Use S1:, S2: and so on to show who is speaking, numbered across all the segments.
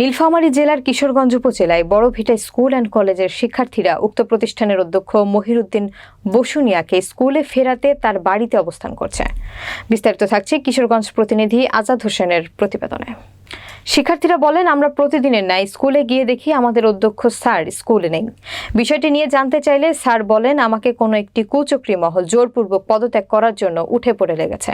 S1: নীলফামারী জেলার কিশোরগঞ্জ উপজেলায় Borobhita school and কলেজের শিক্ষার্থীরা উক্ত প্রতিষ্ঠানের অধ্যক্ষ মহিরুদ্দিন বসুনিয়াকে স্কুলে ফেরাতে তার বাড়িতে অবস্থান করছে। বিস্তারিত থাকছে কিশোরগঞ্জ প্রতিনিধি আজাদ হোসেনের প্রতিবেদনে। শিক্ষার্থীরা বলেন, আমরা প্রতিদিনের ন্যায় স্কুলে গিয়ে দেখি আমাদের অধ্যক্ষ স্যার স্কুলে নেই। বিষয়টি নিয়ে জানতে চাইলে স্যার বলেন, আমাকে কোনো একটি কুচক্রি মহল জোরপূর্বক পদত্যাগ করার জন্য উঠে পড়ে লেগেছে।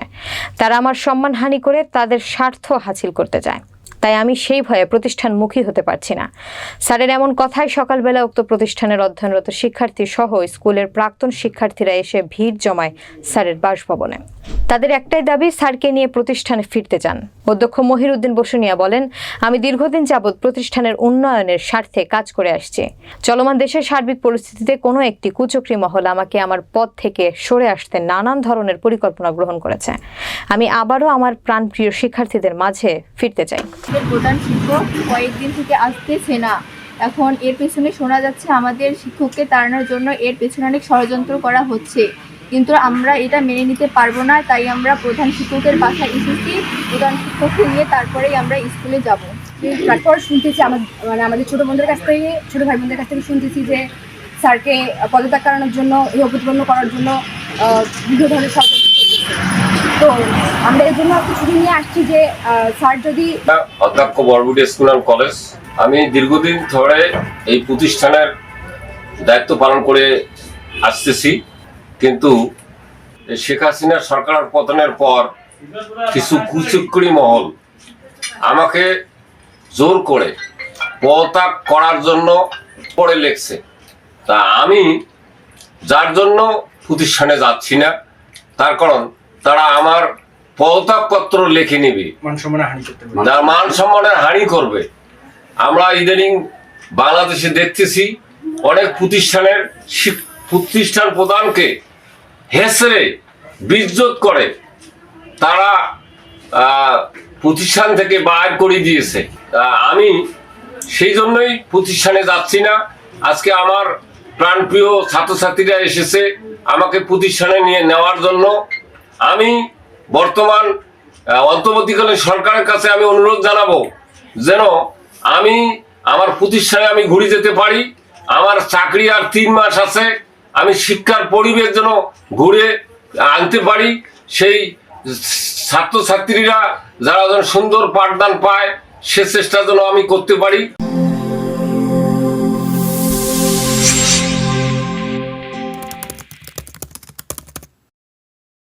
S1: তারা আমার সম্মানহানি করে তাদের স্বার্থ হাসিল করতে চায়। তাই আমি সেই ভয়ে প্রতিষ্ঠানমুখী হতে পারছি না। স্যারের এমন কথায় সকালবেলা উক্ত প্রতিষ্ঠানের অধ্যয়নরত শিক্ষার্থী সহ স্কুলের প্রাক্তন শিক্ষার্থীরা এসে ভিড় জমায় স্যারের বাসভবনে। তাদের একটাই দাবি, স্যারকে নিয়ে প্রতিষ্ঠানে ফিরতে চান। অধ্যক্ষ মহিরুদ্দিন বসুনিয়া বলেন, আমি দীর্ঘদিন যাবৎ প্রতিষ্ঠানের উন্নয়নের স্বার্থে কাজ করে আসছি। চলমান দেশের সার্বিক পরিস্থিতিতে কোনো একটি কুচক্রি মহল আমাকে আমার পদ থেকে সরে আসতে নানান ধরনের পরিকল্পনা গ্রহণ করেছে। আমি আবারও আমার প্রাণপ্রিয় শিক্ষার্থীদের মাঝে ফিরতে চাই।
S2: প্রধান শিক্ষক, কয়েকদিন থেকে আসতেছে না। এখন এর পেছনে শোনা যাচ্ছে, আমাদের শিক্ষককে তাড়ানোর জন্য এর পেছনে অনেক ষড়যন্ত্র করা হচ্ছে। কিন্তু আমরা এটা মেনে নিতে পারব না, তাই আমরা প্রধান শিক্ষকের বাসায় এসেছি। প্রধান শিক্ষককে নিয়ে তারপরেই আমরা স্কুলে যাব।
S3: তারপর শুনতেছি আমার মানে আমাদের ছোটো বোনদের কাছ থেকে, ছোটো ভাই বোনদের কাছ থেকে শুনতেছি যে স্যারকে পদত্যাগ করানোর জন্য এই অপ্রতিপন্ন করার জন্য বিভিন্ন ধরনের চলতেছে তো আমরা এর জন্য কিছুদিন নিয়ে আসছি যে স্যার যদি
S4: অধ্যক্ষ বরবুটি স্কুল অ্যান্ড কলেজ। আমি দীর্ঘদিন ধরে এই প্রতিষ্ঠানের দায়িত্ব পালন করে আসতেছি। কিন্তু শেখ হাসিনার সরকার পতনের পর কিছু কুচুকরি মহল আমাকে জোর করে পদত্যাগ করার জন্য পড়ে লেগছে তা আমি যার জন্য প্রতিষ্ঠানে যাচ্ছি না তার কারণ তারা আমার পদত্যাগপত্র লিখে নিবে।
S5: মান
S4: যার মান সম্মানের হানি করবে। আমরা ইদানিং বাংলাদেশে দেখতেছি অনেক প্রতিষ্ঠানের প্রতিষ্ঠান প্রধানকে হেসরে বিজ্জত করে। তারা প্রতিষ্ঠান থেকে বাইর করে দিয়েছে। আমি সেই জন্যই প্রতিষ্ঠানে যাচ্ছি না। আজকে আমার প্রাণপ্রিয় ছাত্রছাত্রীরা এসেছে আমাকে প্রতিষ্ঠানে নিয়ে নেওয়ার জন্য। আমি বর্তমান অন্তর্বর্তীকালীন সরকারের কাছে আমি অনুরোধ জানাব যেন আমি আমার প্রতিষ্ঠানে আমি ঘুরে যেতে পারি। আমার চাকরি আর তিন মাস আছে। আমি শিক্ষার পরিবেশ যেন ঘুরে আনতে পারি, সেই ছাত্রছাত্রীরা যারা যেন সুন্দর পাঠদান পায়, সে চেষ্টা যেন আমি করতে পারি।